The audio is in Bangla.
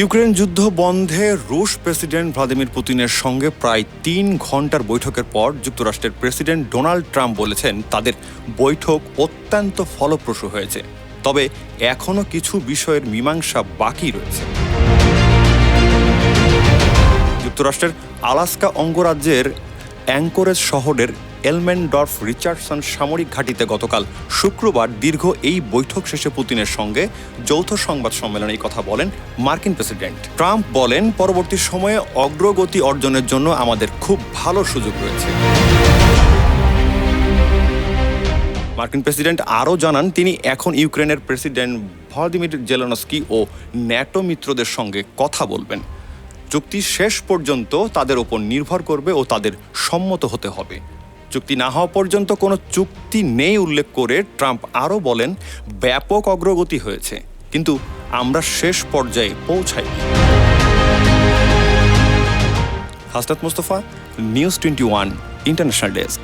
ইউক্রেন যুদ্ধ বন্ধে রুশ প্রেসিডেন্ট ভ্লাদিমির পুতিনের সঙ্গে প্রায় তিন ঘণ্টার বৈঠকের পর যুক্তরাষ্ট্রের প্রেসিডেন্ট ডোনাল্ড ট্রাম্প বলেছেন, তাদের বৈঠক অত্যন্ত ফলপ্রসূ হয়েছে। তবে এখনও কিছু বিষয়ের মীমাংসা বাকি রয়েছে। যুক্তরাষ্ট্রের আলাস্কা অঙ্গরাজ্যের অ্যাঙ্করেজ শহরের এলমেনডর্ফ রিচার্ডসন সামরিক ঘাঁটিতে গতকাল শুক্রবার দীর্ঘ এই বৈঠক শেষে পুতিনের সঙ্গে যৌথ সংবাদ সম্মেলনে এই কথা বলেন মার্কিন প্রেসিডেন্ট। ট্রাম্প বলেন, পরবর্তী সময়ে অগ্রগতি অর্জনের জন্য আমাদের খুব ভালো সুযোগ রয়েছে। মার্কিন প্রেসিডেন্ট আরও জানান, তিনি এখন ইউক্রেনের প্রেসিডেন্ট ভলাদিমির জেলেনস্কি ও ন্যাটো মিত্রদের সঙ্গে কথা বলবেন। চুক্তি শেষ পর্যন্ত তাদের ওপর নির্ভর করবে ও তাদের সম্মত হতে হবে। চুক্তি না হওয়া পর্যন্ত কোনো চুক্তি নেই উল্লেখ করে ট্রাম্প আরও বলেন, ব্যাপক অগ্রগতি হয়েছে, কিন্তু আমরা শেষ পর্যায়ে পৌঁছাই Hasnat Mustafa, news twenty one, international desk.